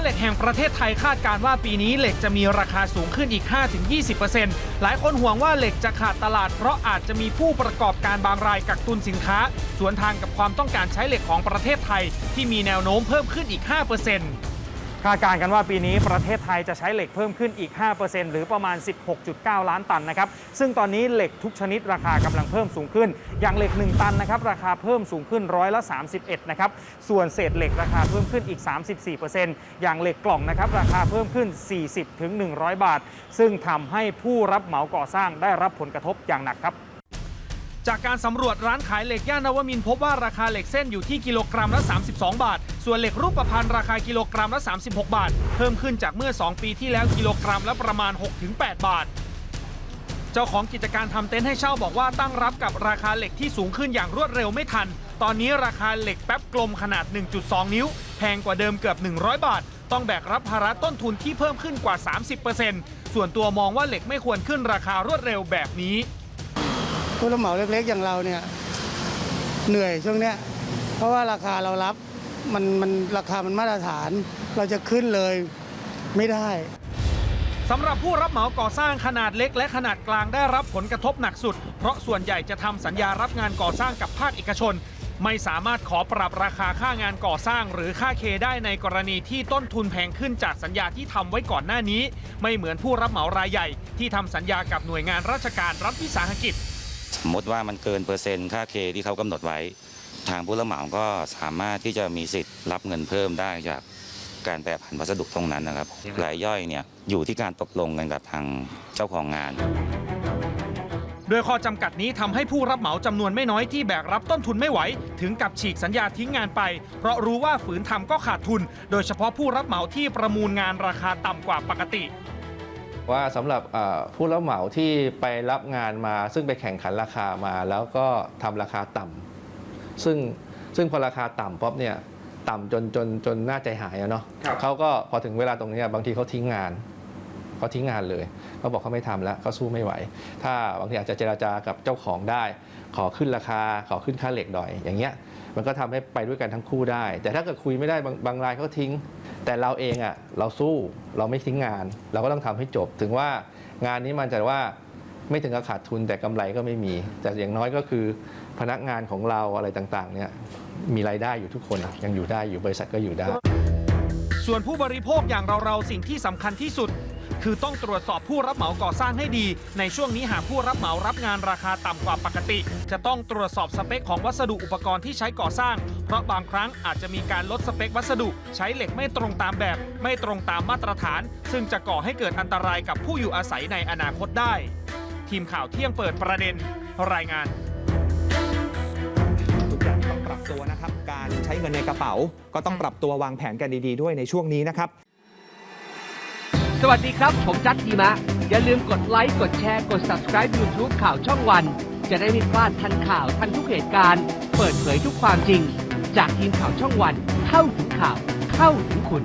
เหล็กแห่งประเทศไทยคาดการว่าปีนี้เหล็กจะมีราคาสูงขึ้นอีก 5-20%หลายคนห่วงว่าเหล็กจะขาดตลาด เพราะอาจจะมีผู้ประกอบการบางรายกักตุนสินค้า สวนทางกับความต้องการใช้เหล็กของประเทศไทย ที่มีแนวโน้มเพิ่มขึ้นอีก 5% คาดการณ์กันว่าปีนี้ประเทศไทยจะใช้เหล็กเพิ่มขึ้นอีก 5%หรือประมาณ 16.9 ล้านตันนะครับ ซึ่งตอนนี้เหล็กทุกชนิดราคากำลังเพิ่มสูงขึ้น อย่างเหล็ก 1 ตันนะครับราคาเพิ่มสูงขึ้นร้อยละ 31 นะครับ ส่วนเศษเหล็กราคาเพิ่มขึ้นอีก 34%อย่างเหล็กกล่องนะครับราคาเพิ่มขึ้น 40-100 บาท ซึ่งทำให้ผู้รับเหมาก่อสร้างได้รับผลกระทบอย่างหนักครับจากการสำรวจร้านขายเหล็กย่านนวมินพบว่าราคาเหล็กเส้นอยู่ที่กิโลกรัมละ 32 บาท ส่วนเหล็กรูปประพันธ์ราคากิโลกรัมละ 36 บาท เพิ่มขึ้นจากเมื่อ 2 ปีที่แล้วกิโลกรัมละประมาณ 6-8 บาท เจ้าของกิจการทำเต็นท์ให้เช่าบอกว่าตั้งรับกับราคาเหล็กที่สูงขึ้นอย่างรวดเร็วไม่ทัน ตอนนี้ราคาเหล็กแป๊บกลมขนาด 1.2 นิ้ว แพงกว่าเดิมเกือบ 100 บาท ต้องแบกรับภาระต้นทุนที่เพิ่มขึ้นกว่า 30%ส่วนตัวมองว่าเหล็กไม่ควรขึ้นราคารวดเร็วแบบนี้ผู้รับเหมาเล็กๆอย่างเราเนี่ยเหนื่อยช่วงเนี้ยเพราะว่าราคาเรารับ มันมันราคามันมาตรฐาน เราจะขึ้นเลยไม่ได้สำหรับผู้รับเหมาก่อสร้างขนาดเล็กและขนาดกลางได้รับผลกระทบหนักสุด เพราะส่วนใหญ่จะทำสัญญารับงานก่อสร้างกับภาคเอกชน ไม่สามารถขอปรับราคาค่างานก่อสร้างหรือค่าเคได้ในกรณีที่ต้นทุนแพงขึ้นจากสัญญาที่ทำไว้ก่อนหน้านี้ ไม่เหมือนผู้รับเหมารายใหญ่ ที่ทำสัญญากับหน่วยงานราชการรัฐวิสาหกิจ สมมติว่ามันเกินเปอร์เซ็นต์ค่าเคที่เขากำหนดไว้ ทางผู้รับเหมาก็สามารถที่จะมีสิทธิ์รับเงินเพิ่มได้จากการแปรผันวัสดุตรงนั้นนะครับรายย่อยเนี่ยอยู่ที่การตกลงกันกับทางเจ้าของงาน โดยข้อจำกัดนี้ทำให้ผู้รับเหมาจำนวนไม่น้อยที่แบกรับต้นทุนไม่ไหว ถึงกับฉีกสัญญาทิ้งงานไป เพราะรู้ว่าฝืนทำก็ขาดทุน โดยเฉพาะผู้รับเหมาที่ประมูลงานราคาต่ำกว่าปกติ ว่าสำหรับเอ่อผู้รับเหมาที่ไปรับงานมา ซึ่งไปแข่งขันราคามา แล้วก็ทำราคาต่ำ ซึ่งซึ่งพอราคาต่ำป๊อบเนี่ยต่ำจนจนจนน่าใจหายอะเนาะครับ เขาก็พอถึงเวลาตรงเนี้ยบางทีเขาทิ้งงานเขาทิ้งงานเลยเขาบอกเขาไม่ทำแล้วเขาสู้ไม่ไหว ถ้าบางทีอาจจะเจราจากับเจ้าของได้ ขอขึ้นราคาขอขึ้นค่าเหล็กหน่อยอย่างเงี้ยมันก็ทำให้ไปด้วยกันทั้งคู่ได้ แต่ถ้าเกิดคุยไม่ได้บางบางรายเขาทิ้ง แต่เราเองอะเราสู้เราไม่ทิ้งงาน เราก็ต้องทำให้จบถึงว่างานนี้มันจะว่า ไม่ถึงกับขาดทุนแต่กำไรก็ไม่มี แต่อย่างน้อยก็คือพนักงานของเราอะไรต่างๆเนี่ยมีรายได้อยู่ทุกคนยังอยู่ได้อยู่บริษัทก็อยู่ได้ ส่วนผู้บริโภคอย่างเราๆสิ่งที่สำคัญที่สุด คือต้องตรวจสอบผู้รับเหมาก่อสร้างให้ดี ในช่วงนี้หากผู้รับเหมารับงานราคาต่ำกว่าปกติ จะต้องตรวจสอบสเปคของวัสดุอุปกรณ์ที่ใช้ก่อสร้าง เพราะบางครั้งอาจจะมีการลดสเปควัสดุ ใช้เหล็กไม่ตรงตามแบบ ไม่ตรงตามมาตรฐาน ซึ่งจะก่อให้เกิดอันตรายกับผู้อยู่อาศัยในอนาคตได้ ทีมข่าวเที่ยงเปิดประเด็นรายงานทุกอย่างต้องปรับตัวนะครับการใช้เงินในกระเป๋า ก็ต้องปรับตัววางแผนกันดีๆ ด้วยในช่วงนี้นะครับ สวัสดีครับ ผมจัดดีมะ อย่าลืมกดไลค์ กดแชร์ กด subscribe YouTube ข่าวช่องวัน จะได้ไม่พลาดทันข่าวทันทุกเหตุการณ์ เปิดเผยทุกความจริง จากทีมข่าวช่องวัน เข้าถึงข่าว เข้าถึงคุณ